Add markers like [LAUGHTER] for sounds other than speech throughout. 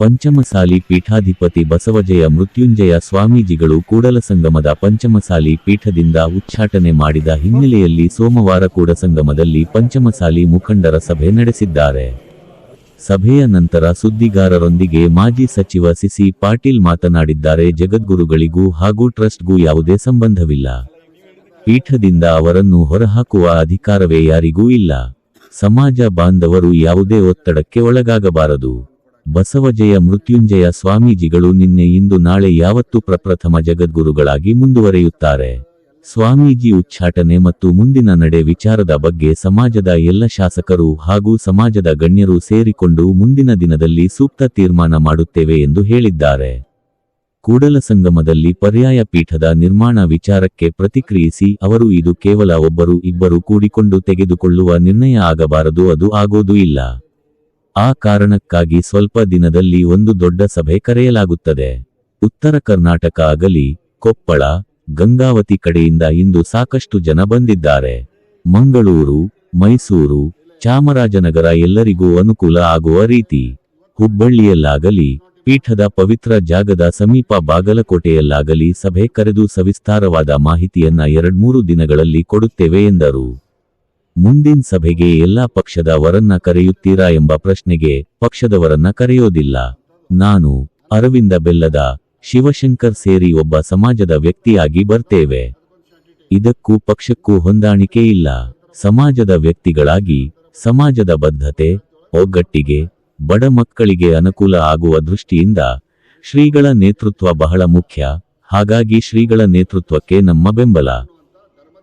ಪಂಚಮಸಾಲಿ ಪೀಠಾಧಿಪತಿ ಬಸವಜಯ ಮೃತ್ಯುಂಜಯ ಸ್ವಾಮೀಜಿಗಳು ಕೂಡಲಸಂಗಮದ ಪಂಚಮಸಾಲಿ ಪೀಠದಿಂದ ಉಚ್ಚಾಟನೆ ಮಾಡಿದ ಹಿನ್ನೆಲೆಯಲ್ಲಿ ಸೋಮವಾರ ಕೂಡಸಂಗಮದಲ್ಲಿ ಪಂಚಮಸಾಲಿ ಮುಖಂಡರ ಸಭೆ ನಡೆಸಿದ್ದಾರೆ. ಸಭೆಯ ನಂತರ ಸುದ್ದಿಗಾರರೊಂದಿಗೆ ಮಾಜಿ ಸಚಿವ ಸಿಸಿ ಪಾಟೀಲ್ ಮಾತನಾಡಿದ್ದಾರೆ. ಜಗದ್ಗುರುಗಳಿಗೂ ಹಾಗೂ ಟ್ರಸ್ಟ್ಗೂ ಯಾವುದೇ ಸಂಬಂಧವಿಲ್ಲ. ಪೀಠದಿಂದ ಅವರನ್ನು ಹೊರಹಾಕುವ ಅಧಿಕಾರವೇ ಯಾರಿಗೂ ಇಲ್ಲ. ಸಮಾಜ ಬಾಂಧವರು ಯಾವುದೇ ಒತ್ತಡಕ್ಕೆ ಒಳಗಾಗಬಾರದು. ಬಸವಜಯ ಮೃತ್ಯುಂಜಯ ಸ್ವಾಮೀಜಿಗಳು ನಿನ್ನೆ ಇಂದು ನಾಳೆ ಯಾವತ್ತೂ ಪ್ರಪ್ರಥಮ ಜಗದ್ಗುರುಗಳಾಗಿ ಮುಂದುವರೆಯುತ್ತಾರೆ. ಸ್ವಾಮೀಜಿ ಉಚ್ಚಾಟನೆ ಮತ್ತು ಮುಂದಿನ ನಡೆ ವಿಚಾರದ ಬಗ್ಗೆ ಸಮಾಜದ ಎಲ್ಲ ಶಾಸಕರು ಹಾಗೂ ಸಮಾಜದ ಗಣ್ಯರು ಸೇರಿಕೊಂಡು ಮುಂದಿನ ದಿನದಲ್ಲಿ ಸೂಕ್ತ ತೀರ್ಮಾನ ಮಾಡುತ್ತೇವೆ ಎಂದು ಹೇಳಿದ್ದಾರೆ. ಕೂಡಲ ಸಂಗಮದಲ್ಲಿ ಪರ್ಯಾಯ ಪೀಠದ ನಿರ್ಮಾಣ ವಿಚಾರಕ್ಕೆ ಪ್ರತಿಕ್ರಿಯಿಸಿ ಅವರು ಇದು ಕೇವಲ ಒಬ್ಬರು ಇಬ್ಬರು ಕೂಡಿಕೊಂಡು ತೆಗೆದುಕೊಳ್ಳುವ ನಿರ್ಣಯ ಆಗಬಾರದು ಅದು ಆಗೋದು ಇಲ್ಲ. ಆ ಕಾರಣಕ್ಕಾಗಿ ಸ್ವಲ್ಪ ದಿನದಲ್ಲಿ ಒಂದು ದೊಡ್ಡ ಸಭೆ ಕರೆಯಲಾಗುತ್ತದೆ. ಉತ್ತರ ಕರ್ನಾಟಕ ಆಗಲಿ ಕೊಪ್ಪಳ, ಗಂಗಾವತಿ ಕಡೆಯಿಂದ ಇಂದು ಸಾಕಷ್ಟು ಜನ ಬಂದಿದ್ದಾರೆ. ಮಂಗಳೂರು, ಮೈಸೂರು, ಚಾಮರಾಜನಗರ ಎಲ್ಲರಿಗೂ ಅನುಕೂಲ ಆಗುವ ರೀತಿ. ಹುಬ್ಬಳ್ಳಿಯಲ್ಲಾಗಲಿ, ಪೀಠದ ಪವಿತ್ರ ಜಾಗದ ಸಮೀಪ ಬಾಗಲಕೋಟೆಯಲ್ಲಾಗಲಿ ಸಭೆ ಕರೆದು ಸವಿಸ್ತಾರವಾದ ಮಾಹಿತಿಯನ್ನ ಎರಡ್ಮೂರು ದಿನಗಳಲ್ಲಿ ಕೊಡುತ್ತೇವೆ ಎಂದರು. ಮುಂದಿನ ಸಭೆಗೆ ಎಲ್ಲಾ ಪಕ್ಷದ ವರನ್ನ ಕರೆಯುತ್ತೀರಾ ಎಂಬ ಪ್ರಶ್ನೆಗೆ ಪಕ್ಷದವರನ್ನ ಕರೆಯೋದಿಲ್ಲ. ನಾನು ಅರವಿಂದ ಬೆಲ್ಲದ ಶಿವಶಂಕರ್ ಸೇರಿ ಒಬ್ಬ ಸಮಾಜದ ವ್ಯಕ್ತಿಯಾಗಿ ಬರ್ತೇವೆ. ಇದಕ್ಕೂ ಪಕ್ಷಕ್ಕೂ ಹೊಂದಾಣಿಕೆ ಇಲ್ಲ. ಸಮಾಜದ ವ್ಯಕ್ತಿಗಳಾಗಿ ಸಮಾಜದ ಬದ್ಧತೆ, ಒಗ್ಗಟ್ಟಿಗೆ, ಬಡ ಮಕ್ಕಳಿಗೆ ಅನುಕೂಲ ಆಗುವ ದೃಷ್ಟಿಯಿಂದ ಶ್ರೀಗಳ ನೇತೃತ್ವ ಬಹಳ ಮುಖ್ಯ. ಹಾಗಾಗಿ ಶ್ರೀಗಳ ನೇತೃತ್ವಕ್ಕೆ ನಮ್ಮ ಬೆಂಬಲ.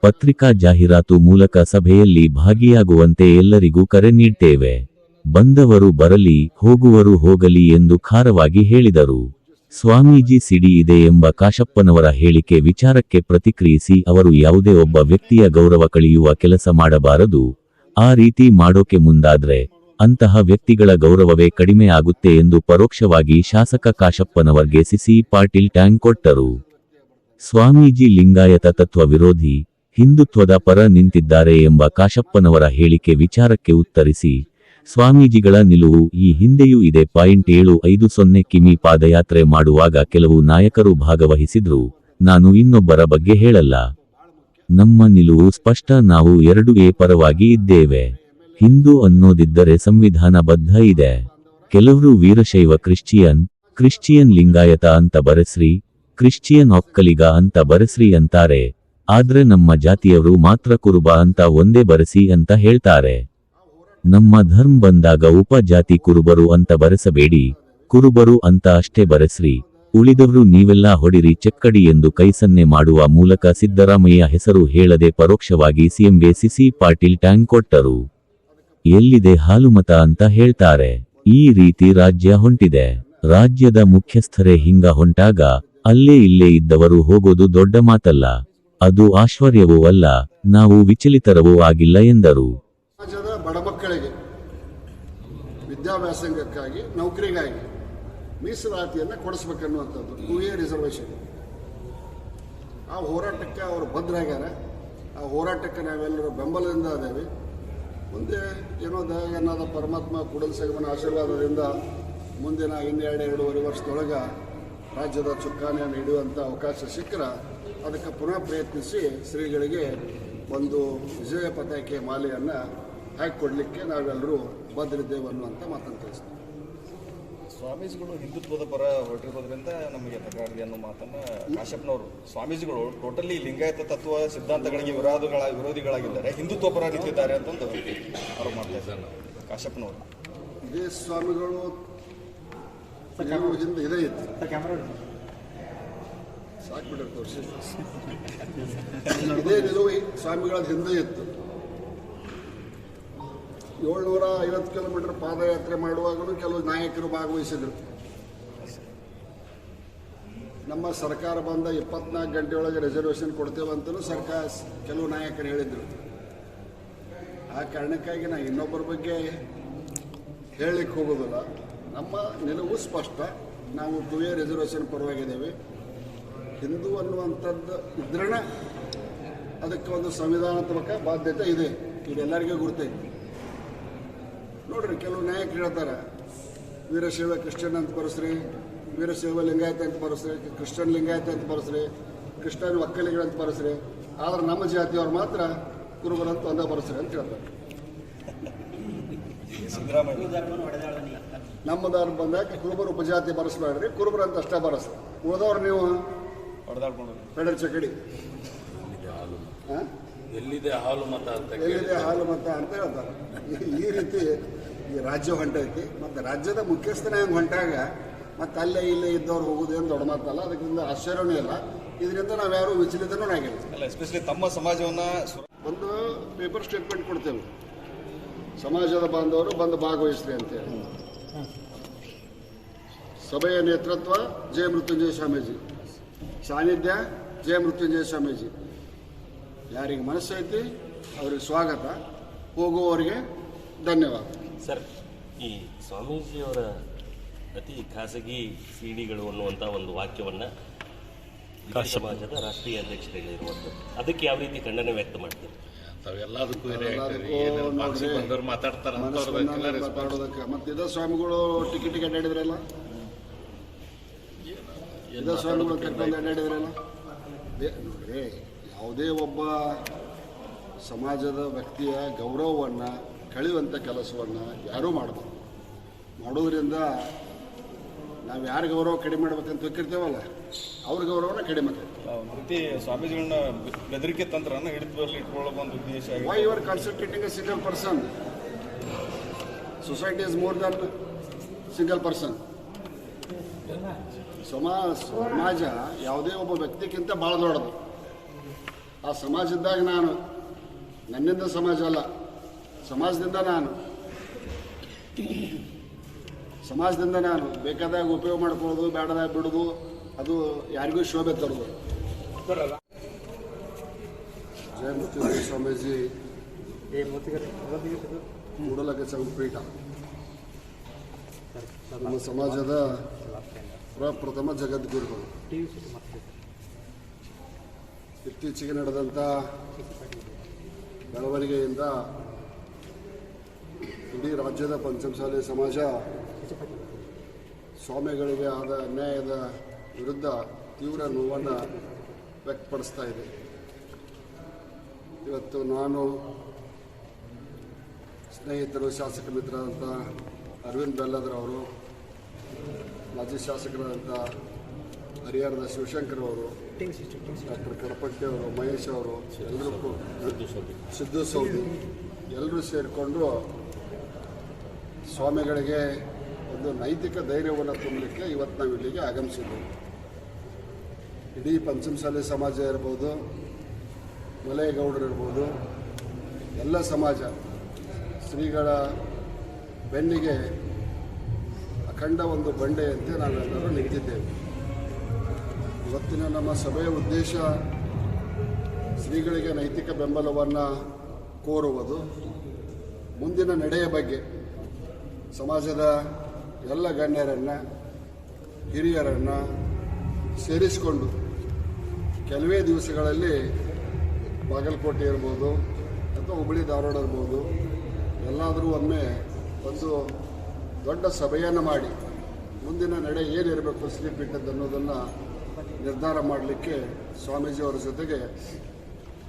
ಪತ್ರಿಕಾ ಜಾಹೀರಾತು ಮೂಲಕ ಸಭೆಯಲ್ಲಿ ಭಾಗಿಯಾಗುವಂತೆ ಎಲ್ಲರಿಗೂ ಕರೆ ನೀಡ್ತೇವೆ. ಬಂದವರು ಬರಲಿ, ಹೋಗುವರು ಹೋಗಲಿ ಎಂದು ಖಾರವಾಗಿ ಹೇಳಿದರು. ಸ್ವಾಮೀಜಿ ಸಿಡಿ ಇದೆ ಎಂಬ ಕಾಶಪ್ಪನವರ ಹೇಳಿಕೆ ವಿಚಾರಕ್ಕೆ ಪ್ರತಿಕ್ರಿಯಿಸಿ ಅವರು ಯಾವುದೇ ಒಬ್ಬ ವ್ಯಕ್ತಿಯ ಗೌರವ ಕಳೆಯುವ ಕೆಲಸ ಮಾಡಬಾರದು. ಆ ರೀತಿ ಮಾಡೋಕೆ ಮುಂದಾದ್ರೆ ಅಂತಹ ವ್ಯಕ್ತಿಗಳ ಗೌರವವೇ ಕಡಿಮೆ ಆಗುತ್ತೆ ಎಂದು ಪರೋಕ್ಷವಾಗಿ ಶಾಸಕ ಕಾಶಪ್ಪನವರ್ಗೆ ಸಿಸಿ ಪಾಟೀಲ್ ಟ್ಯಾಂಗ್ ಕೊಟ್ಟರು. ಸ್ವಾಮೀಜಿ ಲಿಂಗಾಯತ ತತ್ವ ವಿರೋಧಿ ಹಿಂದುತ್ವದ ಪರ ನಿಂತಿದ್ದಾರೆ ಎಂಬ ಕಾಶಪ್ಪನವರ ಹೇಳಿಕೆ ವಿಚಾರಕ್ಕೆ ಉತ್ತರಿಸಿ, ಸ್ವಾಮೀಜಿಗಳ ನಿಲುವು ಈ ಹಿಂದೆಯೂ ಇದೆ. ಪಾಯಿಂಟ್ ಏಳು ಐದು ಸೊನ್ನೆ ಕಿಮಿ ಪಾದಯಾತ್ರೆ ಮಾಡುವಾಗ ಕೆಲವು ನಾಯಕರು ಭಾಗವಹಿಸಿದ್ರು. ನಾನು ಇನ್ನೊಬ್ಬರ ಬಗ್ಗೆ ಹೇಳಲ್ಲ. ನಮ್ಮ ನಿಲುವು ಸ್ಪಷ್ಟ, ನಾವು ಎರಡು ಎ ಪರವಾಗಿ ಇದ್ದೇವೆ. ಹಿಂದೂ ಅನ್ನೋದಿದ್ದರೆ ಸಂವಿಧಾನ ಬದ್ಧ ಇದೆ. ಕೆಲವರು ವೀರಶೈವ ಕ್ರಿಶ್ಚಿಯನ್ ಕ್ರಿಶ್ಚಿಯನ್ ಲಿಂಗಾಯತ ಅಂತ ಬರೆಸ್ರಿ, ಕ್ರಿಶ್ಚಿಯನ್ ಒಕ್ಕಲಿಗ ಅಂತ ಬರೆಸ್ರಿ ಅಂತಾರೆ. ಆದ್ರೆ ನಮ್ಮ ಜಾತಿಯವರು ಮಾತ್ರ ಕುರುಬ ಅಂತ ಒಂದೇ ಬರೆಸಿ ಅಂತ ಹೇಳ್ತಾರೆ. ನಮ್ಮ ಧರ್ಮ ಬಂದಾಗ ಉಪಜಾತಿ ಕುರುಬರು ಅಂತ ಬರೆಸಬೇಡಿ. ಕುರುಬರು ಅಂತ ಅಷ್ಟೇ ಬರೆಸ್ರಿ. ಉಳಿದವರು ನೀವೆಲ್ಲ ಹೊಡಿರಿ, ಚೆಕ್ಕಡಿ ಎಂದು ಕೈಸನ್ನೆ ಮಾಡುವ ಮೂಲಕ ಸಿದ್ದರಾಮಯ್ಯ ಹೆಸರು ಹೇಳದೆ ಪರೋಕ್ಷವಾಗಿ ಸಿಎಂಗೆ ಸಿಸಿ ಪಾಟೀಲ್ ಟ್ಯಾಂಗ್ ಕೊಟ್ಟರು. ಎಲ್ಲಿದೆ ಹಾಲುಮತ ಅಂತ ಹೇಳ್ತಾರೆ. ಈ ರೀತಿ ರಾಜ್ಯ ಹೊಂಟಿದೆ. ರಾಜ್ಯದ ಮುಖ್ಯಸ್ಥರೇ ಹಿಂಗ ಹೊಂಟಾಗ, ಅಲ್ಲೇ ಇಲ್ಲೇ ಇದ್ದವರು ಹೋಗೋದು ದೊಡ್ಡ ಮಾತಲ್ಲ. ಅದು ಆಶ್ಚರ್ಯವೂ ಅಲ್ಲ, ನಾವು ವಿಚಲಿತರವೂ ಆಗಿಲ್ಲ ಎಂದರು. ಸಮಾಜದ ಬಡ ಮಕ್ಕಳಿಗೆ ವಿದ್ಯಾಭ್ಯಾಸಕ್ಕಾಗಿ ನೌಕರಿಗಾಗಿ ಮೀಸಲಾತಿಯನ್ನು ಕೊಡಿಸ್ಬೇಕನ್ನುವಂಥದ್ದು ಟೂ ಇಯರ್ ರಿಸರ್ವೇಷನ್ ಆ ಹೋರಾಟಕ್ಕೆ ಅವರು ಬದ್ಧರಾಗ್ಯಾರ ಆ ಹೋರಾಟಕ್ಕೆ ನಾವೆಲ್ಲರೂ ಬೆಂಬಲದಿಂದ ಅದೇವಿ ಮುಂದೆ ಏನೋ ದಯಾಗನ್ನಾದ ಪರಮಾತ್ಮ ಕೂಡಲ ಸಂಗಮನ ಆಶೀರ್ವಾದದಿಂದ ಮುಂದಿನ ಇನ್ನೆರಡು, ಎರಡೂವರೆ ವರ್ಷದೊಳಗೆ ರಾಜ್ಯದ ಚುಕ್ಕಾಣಿಯನ್ನು ಹಿಡಿಯುವಂಥ ಅವಕಾಶ ಸಿಕ್ಕರೆ ಅದಕ್ಕೆ ಪುನಃ ಪ್ರಯತ್ನಿಸಿ ಶ್ರೀಗಳಿಗೆ ಒಂದು ವಿಜಯ ಪತಾಕೆ ಮಾಲೆಯನ್ನು ಹಾಕಿಕೊಡ್ಲಿಕ್ಕೆ ನಾವೆಲ್ಲರೂ ಬದ್ರಿದ್ದೇವೆ ಅನ್ನುವಂಥ ಮಾತನ್ನು ತಿಳಿಸ್ತೀವಿ ಸ್ವಾಮೀಜಿಗಳು ಹಿಂದುತ್ವದ ಪರ ಹೊರಟಿರೋದ್ರಿಂದ ನಮಗೆ ತಗಾಡಿದೆ ಅನ್ನೋ ಮಾತನ್ನ ಕಾಶಪ್ಪನವರು ಸ್ವಾಮೀಜಿಗಳು ಟೋಟಲಿ ಲಿಂಗಾಯತ ತತ್ವ ಸಿದ್ಧಾಂತಗಳಿಗೆ ವಿರೋಧಗಳ ವಿರೋಧಿಗಳಾಗಿದ್ದಾರೆ ಹಿಂದುತ್ವ ಪರ ನಿಂತಿದ್ದಾರೆ ಅಂತಂದು ಅವರು ಮಾಡ್ತಾ ಇದ್ದಾರೆ ಕಾಶಪ್ಪನವರು ಇದೇ ಸ್ವಾಮಿಗಳು ಹಿಂದೆ ಇದೇ. ಇತ್ತು ತೋರಿಸಿ ಇದೇ ನಿಲುವು ಸ್ವಾಮಿಗಳ ಹಿಂದೆ ಇತ್ತು ಏಳ್ನೂರ ಐವತ್ತು ಕಿಲೋಮೀಟರ್ ಪಾದಯಾತ್ರೆ ಮಾಡುವಾಗಲೂ ಕೆಲವು ನಾಯಕರು ಭಾಗವಹಿಸಿದರು ನಮ್ಮ ಸರ್ಕಾರ ಬಂದ ಇಪ್ಪತ್ನಾಲ್ಕು ಗಂಟೆ ಒಳಗೆ ರಿಸರ್ವೇಷನ್ ಕೊಡ್ತೇವಂತಲೂ ಸರ್ಕಾರ ಕೆಲವು ನಾಯಕರು ಹೇಳಿದರು. ಆ ಕಾರಣಕ್ಕಾಗಿ ನಾ ಇನ್ನೊಬ್ಬರ ಬಗ್ಗೆ ಹೇಳಲಿಕ್ಕೆ ಹೋಗೋದಿಲ್ಲ ನಮ್ಮ ನಿಲುವು ಸ್ಪಷ್ಟ. ನಾವು ಟು ಎ ರಿಸರ್ವೇಷನ್ ಪರವಾಗಿದ್ದೇವೆ. ಹಿಂದೂ ಅನ್ನುವಂಥದ್ದು ಇದ್ರೇ ಅದಕ್ಕೆ ಒಂದು ಸಂವಿಧಾನಾತ್ಮಕ ಬಾಧ್ಯತೆ ಇದೆ. ಇದೆಲ್ಲರಿಗೂ ಗುರ್ತೈತಿ ನೋಡ್ರಿ, ಕೆಲವು ನಾಯಕರು ಹೇಳ್ತಾರೆ, ವೀರಶೈವ ಕ್ರಿಶ್ಚಿಯನ್ ಅಂತ ಬರೆಸ್ರಿ, ವೀರಶೈವ ಲಿಂಗಾಯತ ಅಂತ ಬರೆಸ್ರಿ ಕ್ರಿಶ್ಚಿಯನ್ ಲಿಂಗಾಯತ ಅಂತ ಬರೆಸ್ರಿ ಕ್ರಿಶ್ಚಿಯನ್ ಒಕ್ಕಲಿಗರು ಅಂತ ಬರೆಸ್ರಿ, ಆದ್ರೆ ನಮ್ಮ ಜಾತಿಯವ್ರು ಮಾತ್ರ ಕುರುಬರು ಅಂತ ಒಂದೇ ಬರೆಸ್ರಿ ಅಂತ ಹೇಳ್ತಾರೆ. ನಮ್ಮ ನಮ್ಮದಾರ ಬಂದಾಗ ಕುರುಬರು ಉಪಜಾತಿ ಬರೆಸ್ಬೇಡ್ರಿ ಕುರುಬರು ಅಂತ ಅಷ್ಟೇ ಬರೆಸ್ರಿ. ಉಳಿದವ್ರು ನೀವು ಹೊಡೆದಾಡ್ಕೊಂಡು ಚಕಡಿ ಹಾಂ? ಎಲ್ಲಿದೆ ಹಾಲು ಮತ ಅಂತ ಎಲ್ಲಿದೆ ಹಾಲು ಮತ ಅಂತ ಹೇಳ್ತಾರೆ. ಈ- ರೀತಿ ಈ ರಾಜ್ಯ ಹೊಂಟೈತಿ. ಮತ್ತು ರಾಜ್ಯದ ಮುಖ್ಯಸ್ಥನೇ ಹಂಗೆ ಹೊಂಟಾಗ ಮತ್ತು ಅಲ್ಲೇ ಇಲ್ಲೇ ಇದ್ದವ್ರು ಏನು ದೊಡ್ಡ ಮಾತಲ್ಲ. ಅದಕ್ಕಿಂತ ಆಶ್ಚರ್ಯನೂ ಇಲ್ಲ. ಇದರಿಂದ ನಾವ್ಯಾರು ವಿಚಲಿತನೂ ಆಗಿಲ್ಲ ಅಲ್ಲ ಎಸ್ಪೆಷಲಿ ತಮ್ಮ ಸಮಾಜವನ್ನ ಒಂದು ಪೇಪರ್ ಸ್ಟೇಟ್ಮೆಂಟ್ ಕೊಡ್ತೇವೆ. ಸಮಾಜದ ಬಾಂಧವರು ಬಂದು ಭಾಗವಹಿಸ್ರಿ ಅಂತೇಳಿ ಸಭೆಯ ನೇತೃತ್ವ ಜಯ ಮೃತ್ಯುಂಜಯ ಸ್ವಾಮೀಜಿ. ಸಾನ್ನಿಧ್ಯ ಜಯ ಮೃತ್ಯುಂಜಯ ಸ್ವಾಮೀಜಿ. ಯಾರಿಗೆ ಮನಸ್ಸೈತಿ ಅವ್ರಿಗೆ ಸ್ವಾಗತ. ಹೋಗುವವರಿಗೆ ಧನ್ಯವಾದ. ಸರ್ ಈ ಸ್ವಾಮೀಜಿಯವರ ಅತಿ ಖಾಸಗಿ ಸಿಡಿಗಳು ಅನ್ನುವಂಥ ಒಂದು ವಾಕ್ಯವನ್ನು ಯುವ ಸಮಾಜದ ರಾಷ್ಟ್ರೀಯ ಅಧ್ಯಕ್ಷರು ಹೇಳಿರುವಂಥದ್ದು ಅದಕ್ಕೆ ಯಾವ ರೀತಿ ಖಂಡನೆ ವ್ಯಕ್ತ ಮಾಡ್ತೀರಿ? ಮಾತಾಡ್ತಾರ ಮಾತಾಡೋದಕ್ಕೆ ಮತ್ತೆ ಇದ ಸ್ವಾಮಿಗಳು ಟಿಕೆಟ್ ಅಡ್ಡಾಡಿದ್ರಲ್ಲ? ಇದ ಸ್ವಾಮಿಗಳು ಕರ್ಕೊಂಡು ಅಡ್ಡಾಡಿದ್ರಲ್ಲ ನೋಡ್ರಿ ಯಾವುದೇ ಒಬ್ಬ ಸಮಾಜದ ವ್ಯಕ್ತಿಯ ಗೌರವವನ್ನು ಕಳೆಯುವಂಥ ಕೆಲಸವನ್ನು ಯಾರೂ ಮಾಡಬಾರ್ದು. ಮಾಡೋದ್ರಿಂದ ನಾವು ಯಾರು ಗೌರವ ಕಡಿಮೆ ಮಾಡ್ಬೇಕಂತ ಹೋಗಿರ್ತೇವಲ್ಲ ಅವ್ರ ಗೌರವನ ಕಡಿಮೆ ರೀತಿ ಸ್ವಾಮೀಜಿಗಳನ್ನ ಬೆ- ಬೆದರಿಕೆ ತಂತ್ರನ ಹಿಡಿತದಲ್ಲಿ ಇಟ್ಕೊಳ್ಳೋ ಒಂದು ಉದ್ದೇಶ why why you single person a single person? Society is more than single person ಸಮಾ ಸಮಾಜ ಯಾವುದೇ ಒಬ್ಬ ವ್ಯಕ್ತಿಗಿಂತ ಭಾಳ ದೊಡ್ಡದು. ಆ ಸಮಾಜದಾಗ ನಾನು ನನ್ನಿಂದ ಸಮಾಜ ಅಲ್ಲ ಸಮಾಜದಿಂದ ನಾನು. ಸಮಾಜದಿಂದ ನಾನು ಬೇಕಾದಾಗ ಉಪಯೋಗ ಮಾಡ್ಕೊಳ್ಳೋದು ಬೇಡದಾಗ ಬಿಡೋದು ಅದು ಯಾರಿಗೂ ಶೋಭೆ ತರೋದು ಜಯಮೂರ್ತಿ ಸ್ವಾಮೀಜಿ. ಮೂಡಲಕ ಸಂಪೀಠ. ನಮ್ಮ ಸಮಾಜದ ಪ್ರಪ್ರಥಮ ಜಗದ್ಗುರುಗಳು ಇತ್ತೀಚೆಗೆ ನಡೆದಂಥ ಬೆಳವಣಿಗೆಯಿಂದ ಇಡೀ ರಾಜ್ಯದ ಪಂಚಮಸಾಲಿ ಸಮಾಜ ಸ್ವಾಮಿಗಳಿಗೆ ಆದ ಅನ್ಯಾಯದ ವಿರುದ್ಧ ತೀವ್ರ ನೋವನ್ನು ವ್ಯಕ್ತಪಡಿಸ್ತಾ ಇದೆ. ಇವತ್ತು ನಾನು ಸ್ನೇಹಿತರು ಶಾಸಕ ಮಿತ್ರರಾದಂಥ ಅರವಿಂದ್ ಬೆಲ್ಲದ್ರವರು ಮಾಜಿ ಶಾಸಕರಾದಂಥ ಹರಿಹರದ ಶಿವಶಂಕರ್ ಅವರು ಡಾಕ್ಟರ್ ಕಡಪಟ್ಟಿ ಅವರು ಮಹೇಶ್ ಅವರು ಎಲ್ಲರಿಗೂ ಸಿದ್ದು ಸೌದಿ. ಎಲ್ಲರೂ ಸೇರಿಕೊಂಡು ಸ್ವಾಮಿಗಳಿಗೆ ಒಂದು ನೈತಿಕ ಧೈರ್ಯವನ್ನು ತುಂಬಲಿಕ್ಕೆ ಇವತ್ತು ನಾವು ಇಲ್ಲಿಗೆ ಆಗಮಿಸಿದ್ದೇವೆ ಇಡೀ ಪಂಚಮಸಾಲಿ ಸಮಾಜ ಇರ್ಬೋದು ಮಲೆಗೌಡರು ಇರ್ಬೋದು ಎಲ್ಲ ಸಮಾಜ ಶ್ರೀಗಳ ಬೆನ್ನಿಗೆ ಅಖಂಡ ಒಂದು ಬಂಡೆಯಂತೆ ನಾವೆಲ್ಲರೂ ನಿಂತಿದ್ದೇವೆ. ಇವತ್ತಿನ ನಮ್ಮ ಸಭೆಯ ಉದ್ದೇಶ ಶ್ರೀಗಳಿಗೆ ನೈತಿಕ ಬೆಂಬಲವನ್ನು ಕೋರುವುದು. ಮುಂದಿನ ನಡೆಯ ಬಗ್ಗೆ ಸಮಾಜದ ಎಲ್ಲ ಗಣ್ಯರನ್ನು, ಹಿರಿಯರನ್ನು ಸೇರಿಸಿಕೊಂಡು ಕೆಲವೇ ದಿವಸಗಳಲ್ಲಿ ಬಾಗಲಕೋಟೆ ಇರ್ಬೋದು ಅಥವಾ ಹುಬ್ಬಳ್ಳಿ ಧಾರವಾಡ ಇರ್ಬೋದು, ಎಲ್ಲಾದರೂ ಒಮ್ಮೆ ಒಂದು ದೊಡ್ಡ ಸಭೆಯನ್ನು ಮಾಡಿ ಮುಂದಿನ ನಡೆ ಏನಿರಬೇಕು ಶ್ರೀಪೀಠದ ಅನ್ನೋದನ್ನು ನಿರ್ಧಾರ ಮಾಡಲಿಕ್ಕೆ ಸ್ವಾಮೀಜಿಯವರ ಜೊತೆಗೆ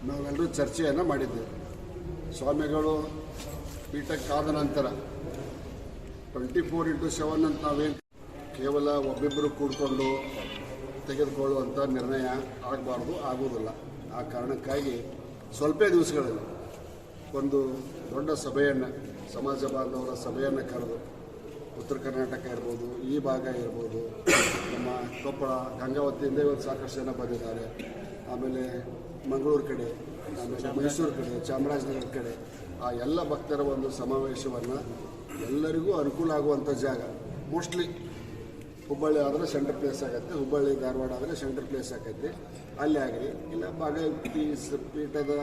ನಾವೆಲ್ಲರೂ ಚರ್ಚೆಯನ್ನು ಮಾಡಿದ್ದೇವೆ. ಸ್ವಾಮಿಗಳು ಪೀಠಕ್ಕಾದ ನಂತರ ಟ್ವೆಂಟಿ ಫೋರ್ ಇಂಟು ಸೆವೆನ್ ಅಂತ ನಾವೇನು ಕೇವಲ ಒಬ್ಬಿಬ್ಬರು ಕೂಡಿಕೊಂಡು ತೆಗೆದುಕೊಳ್ಳುವಂಥ ನಿರ್ಣಯ ಆಗಬಾರ್ದು, ಆಗುವುದಿಲ್ಲ. ಆ ಕಾರಣಕ್ಕಾಗಿ ಸ್ವಲ್ಪ ದಿವಸಗಳಲ್ಲಿ. ಒಂದು ದೊಡ್ಡ ಸಭೆಯನ್ನು, ಸಮಾಜ ಬಾಂಧವರ ಸಭೆಯನ್ನು ಕರೆದು ಉತ್ತರ ಕರ್ನಾಟಕ ಇರ್ಬೋದು, ಈ ಭಾಗ ಇರ್ಬೋದು, ನಮ್ಮ ಕೊಪ್ಪಳ, ಗಂಗಾವತಿಯಿಂದ ಇವತ್ತು ಸಾಕಷ್ಟು ಜನ ಬಂದಿದ್ದಾರೆ. ಆಮೇಲೆ ಮಂಗಳೂರು ಕಡೆ, ಆಮೇಲೆ ಮೈಸೂರು ಕಡೆ, ಚಾಮರಾಜನಗರ ಕಡೆ, ಆ ಎಲ್ಲ ಭಕ್ತರ ಒಂದು ಸಮಾವೇಶವನ್ನು ಎಲ್ಲರಿಗೂ ಅನುಕೂಲ ಆಗುವಂಥ ಜಾಗ. ಮೋಸ್ಟ್ಲಿ ಹುಬ್ಬಳ್ಳಿ ಆದರೆ ಸೆಂಟರ್ ಪ್ಲೇಸ್ ಆಗುತ್ತೆ, ಹುಬ್ಬಳ್ಳಿ, ಧಾರವಾಡ ಆದರೆ ಸೆಂಟರ್ ಪ್ಲೇಸ್ ಆಗೈತಿ ಅಲ್ಲಿ ಆಗಲಿ, ಇಲ್ಲ ಬಾಗಲಕೋಟೆ ಪೀಠದ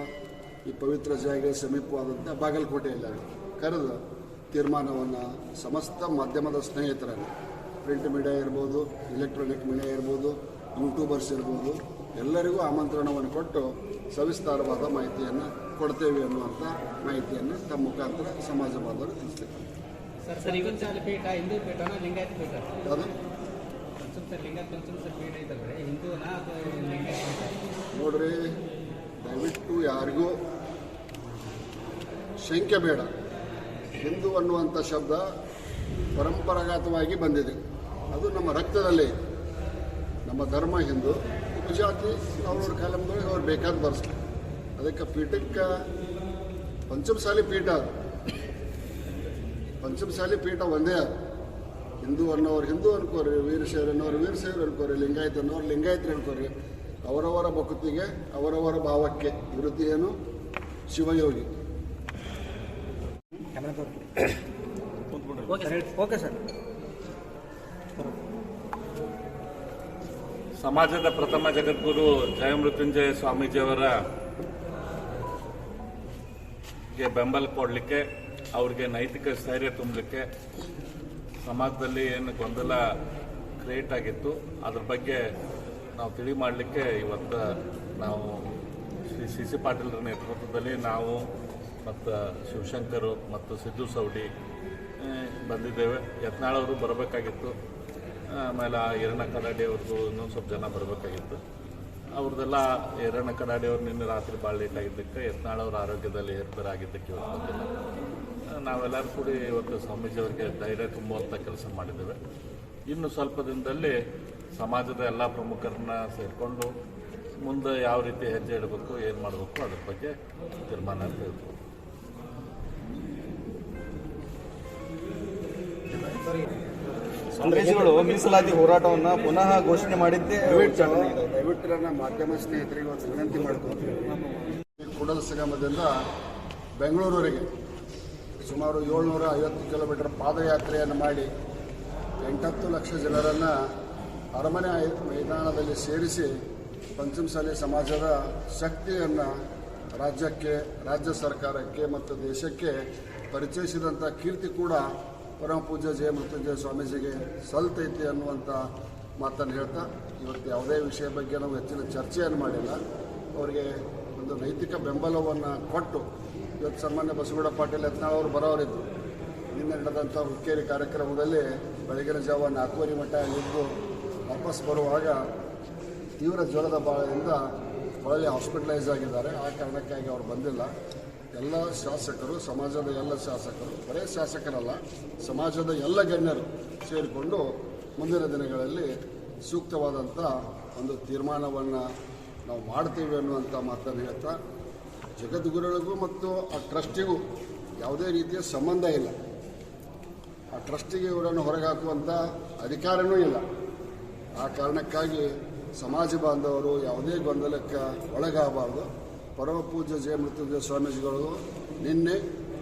ಈ ಪವಿತ್ರ ಜಾಗ ಸಮೀಪವಾದಂಥ ಬಾಗಲಕೋಟೆಯಲ್ಲಿ ಆಗಲಿ. ಕರೆದು ತೀರ್ಮಾನವನ್ನು ಸಮಸ್ತ ಮಾಧ್ಯಮದ ಸ್ನೇಹಿತರಲ್ಲಿ ಪ್ರಿಂಟ್ ಮೀಡಿಯಾ ಇರ್ಬೋದು ಇಲೆಕ್ಟ್ರಾನಿಕ್ ಮೀಡಿಯಾ ಇರ್ಬೋದು ಯೂಟ್ಯೂಬರ್ಸ್ ಇರ್ಬೋದು ಎಲ್ಲರಿಗೂ ಆಮಂತ್ರಣವನ್ನು ಕೊಟ್ಟು ಸವಿಸ್ತಾರವಾದ ಮಾಹಿತಿಯನ್ನು ಕೊಡ್ತೇವೆ ಅನ್ನುವಂಥ ಮಾಹಿತಿಯನ್ನು ತಮ್ಮ ಮುಖಾಂತರ ಸಮಾಜ ಬಾಂಧವರು ತಿಳಿಸ್ತೇವೆ ನೋಡ್ರಿ ದಯವಿಟ್ಟು ಯಾರಿಗೂ ಶಂಕೆ ಬೇಡ. ಹಿಂದೂ ಅನ್ನುವಂಥ ಶಬ್ದ ಪರಂಪರಾಗತವಾಗಿ ಬಂದಿದೆ. ಅದು ನಮ್ಮ ರಕ್ತದಲ್ಲಿ. ನಮ್ಮ ಧರ್ಮ ಹಿಂದೂ ಉಪಜಾತಿ ಅವ್ರವ್ರ ಕಾಲಮ್ದೊಳಗೆ ಅವ್ರು ಬೇಕಾದ ಬರ್ಸ್ಲಿ. ಅದಕ್ಕೆ ಪೀಠಕ್ಕೆ ಪಂಚಮಸಾಲಿ ಪೀಠ ಅದು. ಪಂಚಮಸಾಲಿ ಪೀಠ ಒಂದೇ ಅದು. ಹಿಂದೂ ಅನ್ನೋರು ಹಿಂದೂ ಅನ್ಕೋರಿ, ವೀರಶೈವ ಅನ್ನೋರು ವೀರಶೈವರು ಅನ್ಕೋರಿ, ಲಿಂಗಾಯತ ಅನ್ನೋರು ಲಿಂಗಾಯತರು ಅನ್ಕೋರಿ. ಅವರವರ ಭಕ್ತಿಗೆ, ಅವರವರ ಭಾವಕ್ಕೆ. ವೃತ್ತಿ ಶಿವಯೋಗಿ. Okay sir. ಸಮಾಜದ ಪ್ರಥಮ ಜಗದ್ಗುರು ಜಯಮೃತ್ಯುಂಜಯ ಸ್ವಾಮೀಜಿಯವರ ಬೆಂಬಲ ಕೊಡಲಿಕ್ಕೆ, ಅವ್ರಿಗೆ ನೈತಿಕ ಸ್ಥೈರ್ಯ ತುಂಬಲಿಕ್ಕೆ ಸಮಾಜದಲ್ಲಿ ಏನು ಗೊಂದಲ ಕ್ರಿಯೇಟ್ ಆಗಿತ್ತು. ಅದ್ರ ಬಗ್ಗೆ ನಾವು ತಿಳಿ ಮಾಡಲಿಕ್ಕೆ ಇವತ್ತು ನಾವು ಶ್ರೀ ಸಿ ಸಿ ಪಾಟೀಲರ ನೇತೃತ್ವದಲ್ಲಿ ನಾವು ಮತ್ತು ಶಿವಶಂಕರು ಮತ್ತು ಸಿದ್ದು ಸೌಡಿ ಬಂದಿದ್ದೇವೆ. ಯತ್ನಾಳವರು ಬರಬೇಕಾಗಿತ್ತು. ಆಮೇಲೆ ಹಿರಣ್ಣ ಕಡಾಡಿ ಅವ್ರದ್ದು ಇನ್ನೊಂದು ಸ್ವಲ್ಪ ಜನ ಬರಬೇಕಾಗಿತ್ತು. ಅವ್ರದ್ದೆಲ್ಲ ಹಿರಣ್ಣ ಕಡಾಡಿ ಅವ್ರು ನಿನ್ನೆ ರಾತ್ರಿ ಭಾಳ ಲೇಟ್ ಆಗಿದ್ದಕ್ಕೆ ಯತ್ನಾಳ್ ಅವ್ರ ಆರೋಗ್ಯದಲ್ಲಿ ಏರ್ಪೇರಾಗಿದ್ದಕ್ಕೆ ಇವತ್ತು ನಾವೆಲ್ಲರೂ ಕೂಡಿ ಇವತ್ತು ಸ್ವಾಮೀಜಿ ಅವರಿಗೆ ಧೈರ್ಯ ತುಂಬುವಂಥ ಕೆಲಸ ಮಾಡಿದ್ದೇವೆ. ಇನ್ನು ಸ್ವಲ್ಪ ದಿನದಲ್ಲಿ ಸಮಾಜದ ಎಲ್ಲ ಪ್ರಮುಖರನ್ನ ಸೇರಿಕೊಂಡು ಮುಂದೆ ಯಾವ ರೀತಿ ಹೆಜ್ಜೆ ಇಡಬೇಕು, ಏನು ಮಾಡಬೇಕು, ಅದ್ರ ಬಗ್ಗೆ ತೀರ್ಮಾನ ತೆಗೆದುಕೊಂಡು ಸ್ವಾಮೀಜಿಗಳು ಮೀಸಲಾತಿ ಹೋರಾಟವನ್ನ ಪುನಃ ಘೋಷಣೆ ಮಾಡಿದ್ದೇ ದಯವಿಟ್ಟು ನನ್ನ ಮಾಧ್ಯಮ ಸ್ನೇಹಿತರಿಗೆ ಒಂದು ವಿನಂತಿ ಮಾಡ್ಕೊತೀನಿ ಕೂಡಲ ಸಂಗಮದಿಂದ ಬೆಂಗಳೂರವರೆಗೆ ಸುಮಾರು ಏಳ್ನೂರ ಐವತ್ತು ಕಿಲೋಮೀಟರ್ ಪಾದಯಾತ್ರೆಯನ್ನು ಮಾಡಿ ಎಂಟತ್ತು ಲಕ್ಷ ಜನರನ್ನು ಅರಮನೆ ಮೈದಾನದಲ್ಲಿ ಸೇರಿಸಿ ಪಂಚಮಸಾಲಿ ಸಮಾಜದ ಶಕ್ತಿಯನ್ನು ರಾಜ್ಯಕ್ಕೆ ರಾಜ್ಯ ಸರ್ಕಾರಕ್ಕೆ ಮತ್ತು ದೇಶಕ್ಕೆ ಪರಿಚಯಿಸಿದಂಥ ಕೀರ್ತಿ ಕೂಡ ಪರಮ ಪೂಜ್ಯ ಜಯ ಮೃತ್ಯುಂಜಯ ಸ್ವಾಮೀಜಿಗೆ ಸಲ್ತೈತಿ ಅನ್ನುವಂಥ ಮಾತನ್ನು ಹೇಳ್ತಾ, ಇವತ್ತು ಯಾವುದೇ ವಿಷಯ ಬಗ್ಗೆ ನಾವು ಹೆಚ್ಚಿನ ಚರ್ಚೆಯನ್ನು ಮಾಡಿಲ್ಲ. ಅವರಿಗೆ ಒಂದು ನೈತಿಕ ಬೆಂಬಲವನ್ನು ಕೊಟ್ಟು, ಇವತ್ತು ಸನ್ಮಾನ್ಯ ಬಸವಗೌಡ ಪಾಟೀಲ್ ಯತ್ನಾಳ್ ಅವರು ಬರೋರಿದ್ದರು ನಿನ್ನೆ ನಡೆದಂಥ ಹುಕ್ಕೇರಿ ಕಾರ್ಯಕ್ರಮದಲ್ಲಿ ಬೆಳಗಿನ ಜಾವ ನಾಲ್ಕೂವರೆ ಮಠ ಇದ್ದು ವಾಪಸ್ ಬರುವಾಗ ತೀವ್ರ ಜ್ವರದ ಬಾಳದಿಂದ ಹೊಳಲಿ ಹಾಸ್ಪಿಟಲೈಸ್ ಆಗಿದ್ದಾರೆ. ಆ ಕಾರಣಕ್ಕಾಗಿ ಅವರು ಬಂದಿಲ್ಲ. ಎಲ್ಲ ಶಾಸಕರು, ಸಮಾಜದ ಎಲ್ಲ ಶಾಸಕರು, ಬರೇ ಶಾಸಕರಲ್ಲ, ಸಮಾಜದ ಎಲ್ಲ ಗಣ್ಯರು ಸೇರಿಕೊಂಡು ಮುಂದಿನ ದಿನಗಳಲ್ಲಿ ಸೂಕ್ತವಾದಂಥ ಒಂದು ತೀರ್ಮಾನವನ್ನು ನಾವು ಮಾಡ್ತೀವಿ ಅನ್ನುವಂಥ ಮಾತನ್ನು ಹೇಳ್ತಾ, ಜಗದ್ಗುರುಗಳಿಗೂ ಮತ್ತು ಆ ಟ್ರಸ್ಟಿಗೂ ಯಾವುದೇ ರೀತಿಯ ಸಂಬಂಧ ಇಲ್ಲ. ಆ ಟ್ರಸ್ಟಿಗೆ ಇವರನ್ನು ಹೊರಗೆ ಹಾಕುವಂಥ ಅಧಿಕಾರನೂ ಇಲ್ಲ. ಆ ಕಾರಣಕ್ಕಾಗಿ ಸಮಾಜ ಬಾಂಧವರು ಯಾವುದೇ ಗೊಂದಲಕ್ಕೆ ಒಳಗಾಗಬಾರ್ದು. ಪರಮ ಪೂಜ್ಯ ಜಯ ಮೃತ್ಯುಂಜಯ ಸ್ವಾಮೀಜಿಗಳು ನಿನ್ನೆ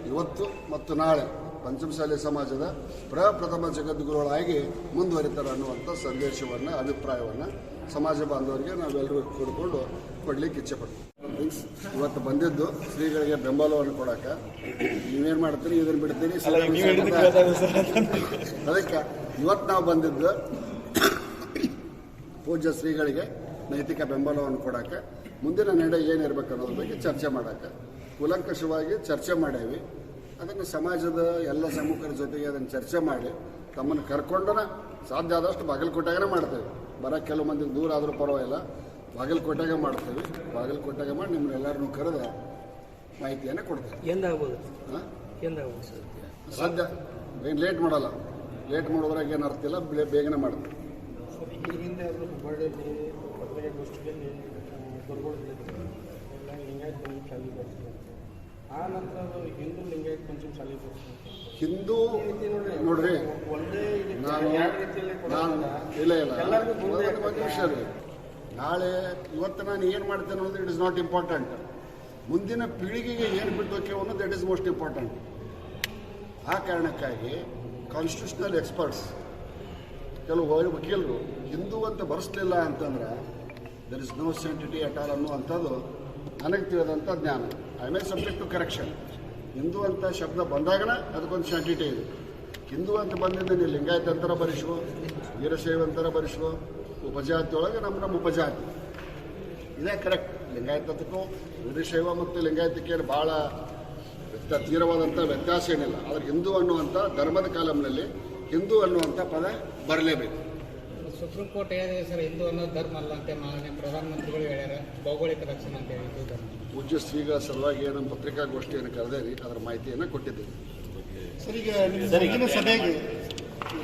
ಇವತ್ತು ಮತ್ತು ನಾಳೆ ಪಂಚಮಸಾಲಿ ಸಮಾಜದ ಪ್ರಪ್ರಥಮ ಜಗದ್ಗುರುಗಳಾಗಿ ಮುಂದುವರಿತಾರೆ ಅನ್ನುವಂಥ ಸಂದೇಶವನ್ನು ಅಭಿಪ್ರಾಯವನ್ನು ಸಮಾಜ ಬಾಂಧವರಿಗೆ ನಾವೆಲ್ಲರೂ ಕೂಡಿಕೊಂಡು ಕೊಡ್ಲಿಕ್ಕೆ ಇಚ್ಛೆಪಡ್ತೀವಿ ಇವತ್ತು ಬಂದಿದ್ದು ಶ್ರೀಗಳಿಗೆ ಬೆಂಬಲವನ್ನು ಕೊಡಕ್ಕೆ ನೀವೇನು ಮಾಡ್ತೀರಿ? ಇದನ್ನು ಬಿಡ್ತೀರಿ? ಅದಕ್ಕೆ ಇವತ್ತು ನಾವು ಬಂದಿದ್ದು [COUGHS] ಪೂಜ್ಯ ಶ್ರೀಗಳಿಗೆ ನೈತಿಕ ಬೆಂಬಲವನ್ನು ಕೊಡಕ್ಕೆ ಮುಂದಿನ ನಡೆ ಏನಿರ್ಬೇಕು ಅನ್ನೋದ್ರ ಬಗ್ಗೆ ಚರ್ಚೆ ಮಾಡಕ್ಕೆ. ಕೂಲಂಕಷವಾಗಿ ಚರ್ಚೆ ಮಾಡೇವಿ ಅದನ್ನು ಸಮಾಜದ ಎಲ್ಲ ಸಮ್ಮುಖರ ಜೊತೆಗೆ ಅದನ್ನು ಚರ್ಚೆ ಮಾಡಿ ತಮ್ಮನ್ನು ಕರ್ಕೊಂಡನ ಸಾಧ್ಯ ಆದಷ್ಟು ಬಾಗಲಕೋಟೆಗೆ ಮಾಡ್ತೇವೆ. ಬರ ಕೆಲವು ಮಂದಿ ದೂರ ಆದರೂ ಪರವಾಗಿಲ್ಲ. ಬಾಗಲಕೋಟೆಗೆ ಮಾಡ್ತೇವೆ. ಬಾಗಲಕೋಟೆಗೆ ಮಾಡಿ ನಿಮ್ಮನ್ನೆಲ್ಲರನ್ನೂ ಕರೆದ ಮಾಹಿತಿಯನ್ನು ಕೊಡ್ತೇವೆ. ಎಂದಾಗ್ಬೋದು? ಹಾಂ ಎಂದಾಗ್ಬೋದು ಸರ್? ಸಾಧ್ಯ. ಏನು ಲೇಟ್ ಮಾಡಲ್ಲ. ಲೇಟ್ ಮಾಡೋದ್ರಾಗ ಏನು ಅರ್ಥ ಇಲ್ಲ. ಬೇಗನೆ ಮಾಡ್ತೀವಿ. ಹುಬ್ಬಳ್ಳಿಯಲ್ಲಿ ಪತ್ರಿಕಾಗೋಷ್ಠಿಯಲ್ಲಿ ಎಲ್ಲ ಲಿಂಗಾಯತ್ ಪಂಚಮ ಆ ನಂತರ ಹಿಂದೂ ಲಿಂಗಾಯತ್ ಪಂಚಮ ಶಾಲೆ ಬರ್ತಾರೆ ಹಿಂದೂ ನೋಡ್ರಿ ಒಂದೇ ನಾನು, ಇಲ್ಲ ಇಲ್ಲ ಒಂದು ವಿಷಯ ರೀ ನಾಳೆ, ಇವತ್ತು ನಾನು ಏನು ಮಾಡ್ತೇನೆ ಅನ್ನೋದು ಇಟ್ ಇಸ್ ನಾಟ್ ಇಂಪಾರ್ಟೆಂಟ್ ಮುಂದಿನ ಪೀಳಿಗೆಗೆ ಏನು ಬಿಡ್ಬೇಕು ಅನ್ನೋದು ದಟ್ ಇಸ್ ಮೋಸ್ಟ್ ಇಂಪಾರ್ಟೆಂಟ್ ಆ ಕಾರಣಕ್ಕಾಗಿ ಕಾನ್ಸ್ಟಿಟ್ಯೂಷನಲ್ ಎಕ್ಸ್ಪರ್ಟ್ಸ್ ಕೆಲವು ವಕೀಲರು, ಹಿಂದೂ ಅಂತ ಬರೆಸ್ಲಿಲ್ಲ ಅಂತಂದ್ರೆ there is no sanctity at all ಅನ್ನುವಂಥದ್ದು ನನಗೆ ತಿಳಿದಂಥ ಜ್ಞಾನ. I may subject to correction Hindu ಅಂತ ಶಬ್ದ ಬಂದಾಗಣ ಅದಕ್ಕೊಂದು ಸೆಂಟಿಟಿ ಇದೆ. ಹಿಂದೂ ಅಂತ ಬಂದಿದ್ದೆ ನೀವು ಲಿಂಗಾಯತ ಅಂತರ ಬರಿಸುವ ವೀರಶೈವ ಅಂತರ ಬರಿಸುವ ಉಪಜಾತಿ ಒಳಗೆ ನಮ್ಮ ನಮ್ಮ ಉಪಜಾತಿ. ಇದೇ ಕರೆಕ್ಟ್ ಲಿಂಗಾಯತಕ್ಕೂ ವೀರಶೈವ ಮತ್ತು ಲಿಂಗಾಯತಕ್ಕೇನು ಭಾಳ ವ್ಯಕ್ತ ತೀವ್ರವಾದಂಥ ವ್ಯತ್ಯಾಸ ಏನಿಲ್ಲ. ಆದರೆ ಹಿಂದೂ ಅನ್ನುವಂಥ ಧರ್ಮದ ಕಾಲಂನಲ್ಲಿ ಹಿಂದೂ ಅನ್ನುವಂಥ ಪದ ಬರಲೇಬೇಕು. ಸುಪ್ರೀಂ ಕೋರ್ಟ್ ಹೇಳಿದೆ ಸರ್ ಹಿಂದೂ ಅನ್ನೋದು ಧರ್ಮ ಅಲ್ಲ ಅಂತ ಮಾನ್ಯ ಪ್ರಧಾನಮಂತ್ರಿಗಳು ಹೇಳ್ಯಾರ. ಭೌಗೋಳಿಕ ರಕ್ಷಣೆ ಅಂತ ಹೇಳಿ ಹಿಂದೂ ಧರ್ಮ. ಪೂಜ್ಯ ಶ್ರೀಗಳ ಸಲುವಾಗಿ ನಮ್ಮ ಪತ್ರಿಕಾಗೋಷ್ಠಿಯನ್ನು ಕರೆದೇರಿ ಅದರ ಮಾಹಿತಿಯನ್ನು ಕೊಟ್ಟಿದ್ದೇನೆ. ಸರ್ ಈಗ ಈಗಿನ ಸಭೆಗೆ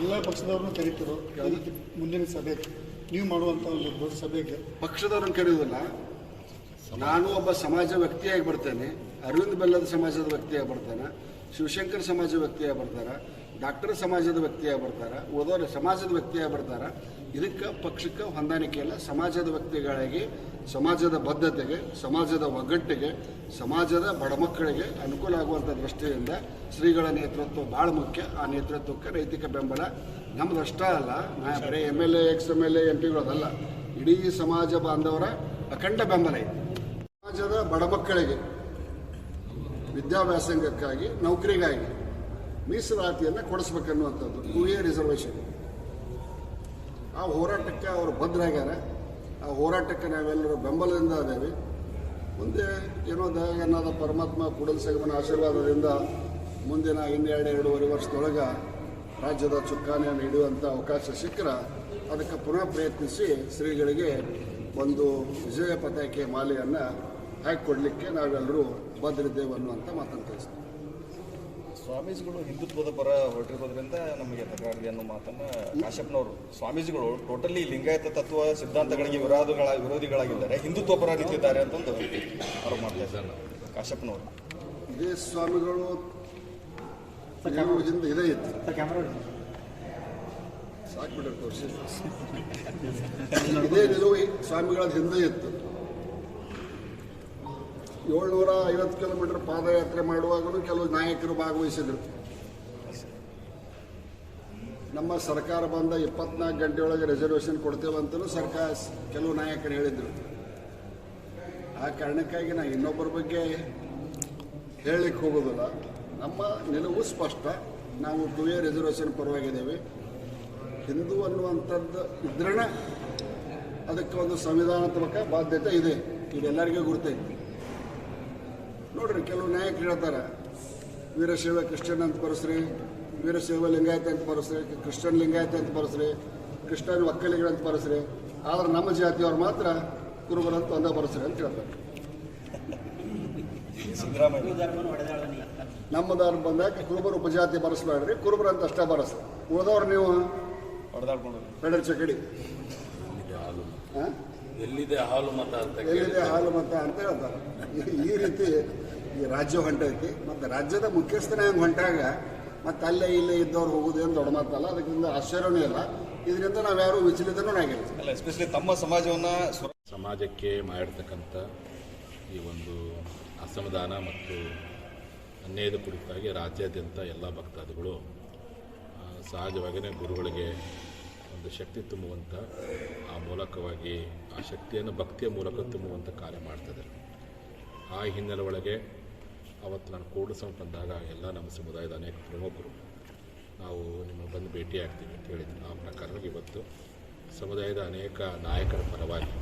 ಎಲ್ಲ ಪಕ್ಷದವ್ರನ್ನೂ ಕರೀತಿರೋ ಮುಂದಿನ ಸಭೆಗೆ ನೀವು ಮಾಡುವಂಥ ಒಂದು ದೊಡ್ಡ ಸಭೆಗೆ ಪಕ್ಷದವ್ರನ್ನ ಕರೆಯುವುದಿಲ್ಲ ನಾನು ಒಬ್ಬ ಸಮಾಜ ವ್ಯಕ್ತಿಯಾಗಿ ಬರ್ತೇನೆ ಅರವಿಂದ್ ಬೆಲ್ಲದ ಸಮಾಜದ ವ್ಯಕ್ತಿಯಾಗಿ ಬರ್ತಾನೆ ಶಿವಶಂಕರ್ ಸಮಾಜ ವ್ಯಕ್ತಿಯಾಗಿ ಬರ್ತಾರ, ಡಾಕ್ಟರ್ ಸಮಾಜದ ವ್ಯಕ್ತಿಯಾಗಿ ಬರ್ತಾರ, ಓದೋರು ಸಮಾಜದ ವ್ಯಕ್ತಿಯಾಗಿ ಬರ್ತಾರ, ಇದಕ್ಕೆ ಪಕ್ಷಕ್ಕೆ ಹೊಂದಾಣಿಕೆ ಇಲ್ಲ. ಸಮಾಜದ ವ್ಯಕ್ತಿಗಳಿಗೆ, ಸಮಾಜದ ಬದ್ಧತೆಗೆ, ಸಮಾಜದ ಒಗ್ಗಟ್ಟಿಗೆ, ಸಮಾಜದ ಬಡಮಕ್ಕಳಿಗೆ ಅನುಕೂಲ ಆಗುವಂಥ ದೃಷ್ಟಿಯಿಂದ ಶ್ರೀಗಳ ನೇತೃತ್ವ ಭಾಳ ಮುಖ್ಯ. ಆ ನೇತೃತ್ವಕ್ಕೆ ನೈತಿಕ ಬೆಂಬಲ ನಮ್ದು ಅಷ್ಟೇ ಅಲ್ಲ. ನಾ ಬರೀ M L A ex M L A M ಪಿಗಳದಲ್ಲ ಇಡೀ ಸಮಾಜ ಬಾಂಧವರ ಅಖಂಡ ಬೆಂಬಲ ಇದೆ ಸಮಾಜದ ಬಡಮಕ್ಕಳಿಗೆ ವಿದ್ಯಾಭ್ಯಾಸಂಗಕ್ಕಾಗಿ, ನೌಕರಿಗಾಗಿ ಮೀಸಲಾತಿಯನ್ನು ಕೊಡಿಸ್ಬೇಕನ್ನುವಂಥದ್ದು ಟೂ ಎ ರಿಸರ್ವೇಷನ್ ಆ ಹೋರಾಟಕ್ಕೆ ಅವರು ಬದ್ಧರಾಗ್ಯಾರ ಆ ಹೋರಾಟಕ್ಕೆ ನಾವೆಲ್ಲರೂ ಬೆಂಬಲದಿಂದ ಅದೇವಿ ಮುಂದೆ ಏನೋ ದಯಾಗನ್ನಾದ ಪರಮಾತ್ಮ ಕೂಡಲ ಸಂಗಮನ ಆಶೀರ್ವಾದದಿಂದ ಮುಂದಿನ ಇನ್ನೆರಡು, ಎರಡೂವರೆ ವರ್ಷದೊಳಗೆ ರಾಜ್ಯದ ಚುಕ್ಕಾನೆಯನ್ನು ಇಡುವಂಥ ಅವಕಾಶ ಸಿಕ್ಕರೆ, ಅದಕ್ಕೆ ಪುನಃ ಪ್ರಯತ್ನಿಸಿ ಶ್ರೀಗಳಿಗೆ ಒಂದು ವಿಜಯ ಪತಾಕೆ ಮಾಲೆಯನ್ನು ಹಾಕಿಕೊಡ್ಲಿಕ್ಕೆ ನಾವೆಲ್ಲರೂ ಬದ್ಧರಿದ್ದೇವೆ ಅನ್ನುವಂಥ ಮಾತನ್ನು ತಿಳಿಸ್ತೀವಿ ಸ್ವಾಮೀಜಿಗಳು ಹಿಂದುತ್ವದ ಪರ ಹೊರಟಿರೋದ್ರಿಂದ ನಮಗೆ ತಕರಾರಿದೆ ಅನ್ನೋ ಮಾತನ್ನ ಕಾಶ್ಯಪ್ನವರು ಸ್ವಾಮೀಜಿಗಳು ಟೋಟಲಿ ಲಿಂಗಾಯತ ತತ್ವ ಸಿದ್ಧಾಂತಗಳಿಗೆ ವಿರೋಧಗಳ ವಿರೋಧಿಗಳಾಗಿದ್ದಾರೆ. ಹಿಂದುತ್ವ ಪರ ನಿಂತಿದ್ದಾರೆ ಅಂತಂದು ಅವರು ಮಾತಾಡ್ತಾರೆ ಕಾಶ್ಯಪ್ನವರು ಇದೇ ಸ್ವಾಮಿಗಳು ಹಿಂದೆ ಇದೇ ಇತ್ತು. ಸಾಕ್ಬಿಡ್ರಿ ತೋರಿಸಿ [LAUGHS] ಇದೇ ನಿಲುವು ಸ್ವಾಮಿಗಳ ಹಿಂದೆ ಇತ್ತು. ಏಳ್ನೂರ ಐವತ್ತು ಕಿಲೋಮೀಟರ್ ಪಾದಯಾತ್ರೆ ಮಾಡುವಾಗಲೂ ಕೆಲವು ನಾಯಕರು ಭಾಗವಹಿಸಿದರು ನಮ್ಮ ಸರ್ಕಾರ ಬಂದ ಇಪ್ಪತ್ನಾಲ್ಕು ಗಂಟೆಯೊಳಗೆ ರಿಸರ್ವೇಷನ್ ಕೊಡ್ತೇವಂತಲೂ ಸರ್ಕಾರ ಕೆಲವು ನಾಯಕರು ಹೇಳಿದರು. ಆ ಕಾರಣಕ್ಕಾಗಿ ನಾ ಇನ್ನೊಬ್ಬರ ಬಗ್ಗೆ ಹೇಳಲಿಕ್ಕೆ ಹೋಗೋದಿಲ್ಲ. ನಮ್ಮ ನಿಲುವು ಸ್ಪಷ್ಟ. ನಾವು ಟು ಎ ರಿಸರ್ವೇಷನ್ ಪರವಾಗಿದ್ದೇವೆ. ಹಿಂದೂ ಅನ್ನುವಂಥದ್ದು ಇದ್ರೇ ಅದಕ್ಕೆ ಒಂದು ಸಂವಿಧಾನಾತ್ಮಕ ಬಾಧ್ಯತೆ ಇದೆ. ಇದೆಲ್ಲರಿಗೂ ಗುರುತೈತಿ. ನೋಡ್ರಿ ಕೆಲವು ನಾಯಕರು ಹೇಳ್ತಾರೆ ವೀರಶೈವ ಕ್ರಿಶ್ಚಿಯನ್ ಅಂತ ಬರೆಸ್ರಿ ವೀರಶೈವ ಲಿಂಗಾಯತ ಅಂತ ಬರೆಸ್ರಿ ಕ್ರಿಶ್ಚಿಯನ್ ಲಿಂಗಾಯತ ಅಂತ ಬರೆಸ್ರಿ ಕ್ರಿಶ್ಚಿಯನ್ ಒಕ್ಕಲಿಗಳು ಅಂತ ಬರೆಸ್ರಿ ಆದ್ರೆ ನಮ್ಮ ಜಾತಿಯವ್ರು ಮಾತ್ರ ಕುರುಬರಂತ ಒಂದೇ ಬರೆಸ್ರಿ ಅಂತ ಹೇಳ್ತಾರೆ. ನಮ್ಮ ದಾರ ಬಂದಾಗ ಕುರುಬರು ಉಪಜಾತಿ ಬರೆಸ್ಬೇಡ್ರಿ ಕುರುಬರು ಅಂತ ಅಷ್ಟೇ ಬರೆಸ್ರಿ. ಉಳಿದವ್ರು ನೀವು? ಪೆಡರ್ ಚಕಡಿ? ಎಲ್ಲಿದೆ ಹಾಲು ಮತ ಅಂತ ಎಲ್ಲಿದೆ ಹಾಲು ಮತ ಅಂತ ಹೇಳ್ತಾರೆ. ಈ ರೀತಿ ಈ ರಾಜ್ಯ ಹೊಂಟೈತಿ. ಮತ್ತು ರಾಜ್ಯದ ಮುಖ್ಯಸ್ಥನೇ ಹಂಗೆ ಹೊಂಟಾಗ ಮತ್ತು ಅಲ್ಲೇ ಇಲ್ಲೇ ಇದ್ದವ್ರು ಹೋಗೋದೇನು ದೊಡ್ಡ ಮಾತಲ್ಲ ಅದಕ್ಕಿಂತ ಆಶ್ಚರ್ಯನೂ ಇಲ್ಲ. ಇದರಿಂದ ನಾವು ಯಾರು ವಿಚಲಿತನೂ ಆಗಿಲ್ಲ ಅಲ್ಲ ಎಸ್ಪೆಷಲಿ ತಮ್ಮ ಸಮಾಜವನ್ನ ಸಮಾಜಕ್ಕೆ ಮಾಡಿರ್ತಕ್ಕಂಥ ಈ ಒಂದು ಅಸಮಾಧಾನ ಮತ್ತು ಅನ್ಯಾಯದ ಕುರಿತಾಗಿ ರಾಜ್ಯಾದ್ಯಂತ ಎಲ್ಲ ಭಕ್ತಾದಿಗಳು ಸಹಜವಾಗಿಯೇ ಗುರುಗಳಿಗೆ ಒಂದು ಶಕ್ತಿ ತುಂಬುವಂಥ ಆ ಮೂಲಕವಾಗಿ ಆ ಶಕ್ತಿಯನ್ನು ಭಕ್ತಿಯ ಮೂಲಕ ತುಂಬುವಂಥ ಕಾರ್ಯ ಮಾಡ್ತಿದ್ದಾರೆ ಆ ಹಿನ್ನೆಲೆ ಒಳಗೆ ಅವತ್ತು ನಾನು ಕೂಡಿಸೋ ಬಂದಾಗ ಎಲ್ಲ ನಮ್ಮ ಸಮುದಾಯದ ಅನೇಕ ಪ್ರಮುಖರು ನಾವು ನಿಮ್ಮ ಬಂದು ಭೇಟಿ ಆಗ್ತೀವಿ ಅಂತ ಹೇಳಿದ್ರು. ಆ ಪ್ರಕಾರವಾಗಿ ಇವತ್ತು ಸಮುದಾಯದ ಅನೇಕ ನಾಯಕರ ಪರವಾಗಿ,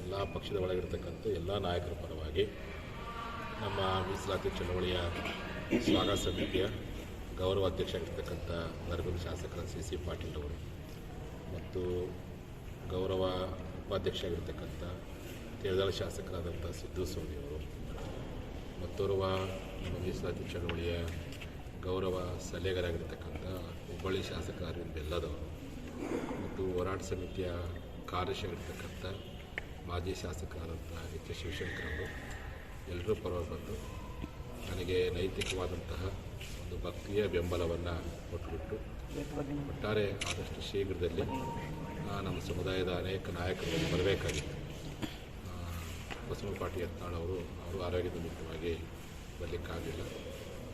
ಎಲ್ಲ ಪಕ್ಷದ ಒಳಗಿರ್ತಕ್ಕಂಥ ಎಲ್ಲ ನಾಯಕರ ಪರವಾಗಿ ನಮ್ಮ ಮೀಸಲಾತಿ ಚಳವಳಿಯ ಸ್ವಾಗತ ಸಮಿತಿಯ ಗೌರವ ಅಧ್ಯಕ್ಷ ಆಗಿರ್ತಕ್ಕಂಥ ನರಗುಂದ ಶಾಸಕರ ಸಿ ಸಿ ಪಾಟೀಲ್ ಅವರು ಮತ್ತು ಗೌರವ ಉಪಾಧ್ಯಕ್ಷ ಆಗಿರ್ತಕ್ಕಂಥ ಶಾಸಕರಾದಂಥ ಸಿದ್ದು ಸೋನಿ ಅವರು ಮತ್ತೋರ್ವ ನಮ್ಮ ಚಳವಳಿಯ ಗೌರವ ಸಲಹೆಗಾರಾಗಿರ್ತಕ್ಕಂಥ ಹುಬ್ಬಳ್ಳಿ ಶಾಸಕ ಅರವಿಂದ್ ಬೆಲ್ಲದವರು ಮತ್ತು ಹೋರಾಟ ಸಮಿತಿಯ ಕಾರ್ಯದರ್ಶಿಯಾಗಿರ್ತಕ್ಕಂಥ ಮಾಜಿ ಶಾಸಕರಾದಂಥ ಎಚ್ ಎಸ್ ಶಿವಶಂಕರ್ ಅವರು ಎಲ್ಲರೂ ಪರವಾಗಿ ಬಂದು ನನಗೆ ನೈತಿಕವಾದಂತಹ ಒಂದು ಭಕ್ತಿಯ ಬೆಂಬಲವನ್ನು ಕೊಟ್ಟುಬಿಟ್ಟು ಒಟ್ಟಾರೆ ಆದಷ್ಟು ಶೀಘ್ರದಲ್ಲಿ ನಮ್ಮ ಸಮುದಾಯದ ಅನೇಕ ನಾಯಕರು ಬರಬೇಕಾಗಿತ್ತು. ಬಸವಪಾಟಿ ಯತ್ನಾಳ್ ಅವರು ಅವರು ಆರೋಗ್ಯದ ನಿಮಿತ್ತವಾಗಿ ಬರಲಿಕ್ಕಾಗಲಿಲ್ಲ.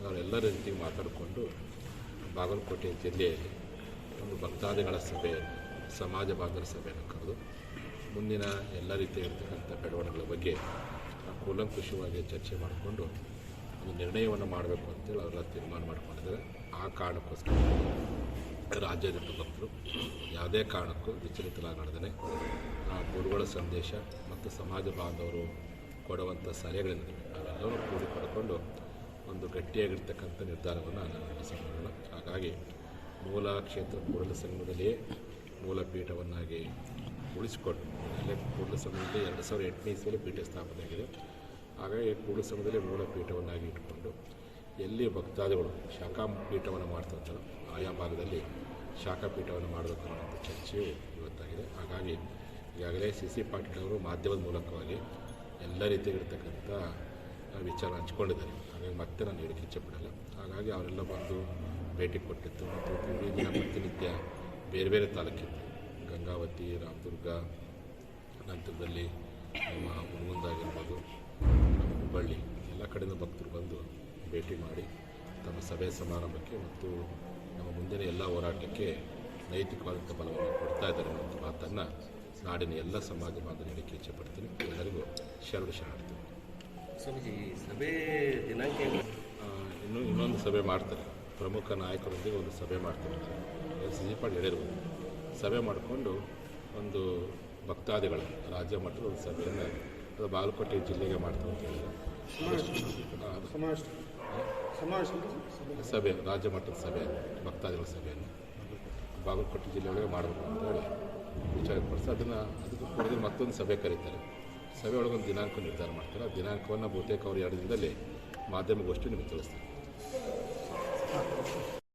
ಅವರೆಲ್ಲರ ಜೊತೆಗೆ ಮಾತಾಡಿಕೊಂಡು ಬಾಗಲಕೋಟೆ ಜಿಲ್ಲೆಯಲ್ಲಿ ಒಂದು ಭಕ್ತಾದಿಗಳ ಸಭೆ, ಸಮಾಜ ಬಾಂಧವರ ಸಭೆಯನ್ನು ಕರೆದು ಮುಂದಿನ ಎಲ್ಲ ರೀತಿಯಾಗಿರ್ತಕ್ಕಂಥ ಬೆಳವಣಿಗೆಗಳ ಬಗ್ಗೆ ಕೂಲಂಕುಷವಾಗಿ ಚರ್ಚೆ ಮಾಡಿಕೊಂಡು ಒಂದು ನಿರ್ಣಯವನ್ನು ಮಾಡಬೇಕು ಅಂತೇಳಿ ಅವರೆಲ್ಲ ತೀರ್ಮಾನ ಮಾಡಿಕೊಂಡಿದ್ದಾರೆ. ಆ ಕಾರಣಕ್ಕೋಸ್ಕರ ರಾಜ್ಯಾದ್ಯಂತ ಭಕ್ತರು ಯಾವುದೇ ಕಾರಣಕ್ಕೂ ವಿಚಲಿತರಾಗಿದ್ದಾನೆ ಆ ಗುರುಗಳ ಸಂದೇಶ ಮತ್ತು ಸಮಾಜ ಬಾಂಧವರು ಕೊಡುವಂಥ ಸಲಹೆಗಳಿಂದ ಅವೆಲ್ಲವೂ ಕೂಡಿ ಪಡ್ಕೊಂಡು ಒಂದು ಗಟ್ಟಿಯಾಗಿರ್ತಕ್ಕಂಥ ನಿರ್ಧಾರವನ್ನು ನಾನು ನಡೆಸಿಕೊಳ್ಳೋಣ ಹಾಗಾಗಿ ಮೂಲ ಕ್ಷೇತ್ರ ಕೂಡಲ ಸಂಘದಲ್ಲಿಯೇ ಮೂಲ ಪೀಠವನ್ನಾಗಿ ಉಳಿಸಿಕೊಂಡು, ಅಲ್ಲೇ ಕೂಡಲ ಸಂಘದಲ್ಲಿ ಎರಡು ಸಾವಿರದ ಎಂಟನೇ ಇಸ್ವಿಯಲ್ಲಿ ಪೀಠ ಸ್ಥಾಪನೆ ಆಗಿದೆ. ಹಾಗಾಗಿ ಕೂಡಲ ಸಂಘದಲ್ಲಿ ಮೂಲ ಪೀಠವನ್ನಾಗಿ ಇಟ್ಕೊಂಡು ಎಲ್ಲಿ ಭಕ್ತಾದಿಗಳು ಶಾಖಾ ಪೀಠವನ್ನು ಮಾಡ್ತಿರ್ತಾರೋ ಆಯಾ ಭಾಗದಲ್ಲಿ ಶಾಖಾ ಪೀಠವನ್ನು ಮಾಡಬೇಕು ಅನ್ನೋಂಥ ಚರ್ಚೆಯು ಇವತ್ತಾಗಿದೆ. ಹಾಗಾಗಿ ಈಗಾಗಲೇ ಸಿ ಸಿ ಪಾಟೀಲ್ ಅವರು ಮಾಧ್ಯಮದ ಮೂಲಕವಾಗಿ ಎಲ್ಲ ರೀತಿಯಾಗಿರ್ತಕ್ಕಂಥ ವಿಚಾರ ಹಂಚ್ಕೊಂಡಿದ್ದಾರೆ. ಹಾಗಾಗಿ ಮತ್ತೆ ನಾನು ಹೇಳಕ್ಕೆ ಇಚ್ಛೆಪಡಲ್ಲ ಹಾಗಾಗಿ ಅವರೆಲ್ಲ ಬಂದು ಭೇಟಿ ಕೊಟ್ಟಿತ್ತು. ಮತ್ತು ಇಡೀ ದಿನ ಪ್ರತಿನಿತ್ಯ ಬೇರೆ ಬೇರೆ ತಾಲೂಕಿತ್ತು. ಗಂಗಾವತಿ, ರಾಮದುರ್ಗ, ನಂತರದಲ್ಲಿ ನಮ್ಮ ಹುಣಗುಂದಾಗಿರ್ಬೋದು, ನಮ್ಮ ಹುಬ್ಬಳ್ಳಿ, ಎಲ್ಲ ಕಡೆಯಿಂದ ಭಕ್ತರು ಬಂದು ಭೇಟಿ ಮಾಡಿ ತಮ್ಮ ಸಭೆ ಸಮಾರಂಭಕ್ಕೆ ಮತ್ತು ನಮ್ಮ ಮುಂದಿನ ಎಲ್ಲ ಹೋರಾಟಕ್ಕೆ ನೈತಿಕವಾದಂಥ ಬಲವನ್ನು ಕೊಡ್ತಾ ಇದ್ದಾರೆ ಅನ್ನೋ ಮಾತನ್ನು ನಾಡಿನ ಎಲ್ಲ ಸಮಾಜ ಬಾಂಧವರಿಗೆ ಇಚ್ಛೆ ಪಡ್ತೀನಿ ಎಲ್ಲರಿಗೂ ಶರಣ ಶರಣಾರ್ಥಿ ಸ್ವಾಮೀಜಿ ಸಭೆ ದಿನಾಂಕ ಇನ್ನು ಇನ್ನೂ ಇನ್ನೊಂದು ಸಭೆ ಮಾಡ್ತಾರೆ. ಪ್ರಮುಖ ನಾಯಕರೊಂದಿಗೆ ಒಂದು ಸಭೆ ಮಾಡ್ತಾರೆ. ಸಿ ಜಿ ಪಾಟೀಲ್ ಹೇಳಿರ್ಬೋದು ಸಭೆ ಮಾಡಿಕೊಂಡು ಒಂದು ಭಕ್ತಾದಿಗಳ ರಾಜ್ಯ ಮಟ್ಟದ ಒಂದು ಸಭೆಯನ್ನು ಅದು ಬಾಗಲಕೋಟೆ ಜಿಲ್ಲೆಗೆ ಮಾಡ್ತಾರೆ ಅಂತ ಹೇಳಿದ್ರು ಸಭೆ ಸಭೆ ರಾಜ್ಯ ಮಟ್ಟದ ಸಭೆ ಭಕ್ತಾದಿಗಳ ಸಭೆಯನ್ನು ಬಾಗಲಕೋಟೆ ಜಿಲ್ಲೆಯೊಳಗೆ ಮಾಡಬೇಕು ಅಂತ ಹೇಳಿ. ವಿಚಾರಪಡಿಸಿ ಅದನ್ನು ಅದಕ್ಕೆ ಕೊಡೋದ್ರೆ ಮತ್ತೊಂದು ಸಭೆ ಕರೀತಾರೆ. ಸಭೆ ಒಳಗೊಂದು ದಿನಾಂಕ ನಿರ್ಧಾರ ಮಾಡ್ತಾರೆ. ಆ ದಿನಾಂಕವನ್ನು ಬಹುತೇಕ ಅವರು ಎರಡು ದಿನದಲ್ಲಿ ಮಾಧ್ಯಮಗೋಷ್ಠಿ ನಿಮಗೆ ತಿಳಿಸ್ತಾರೆ.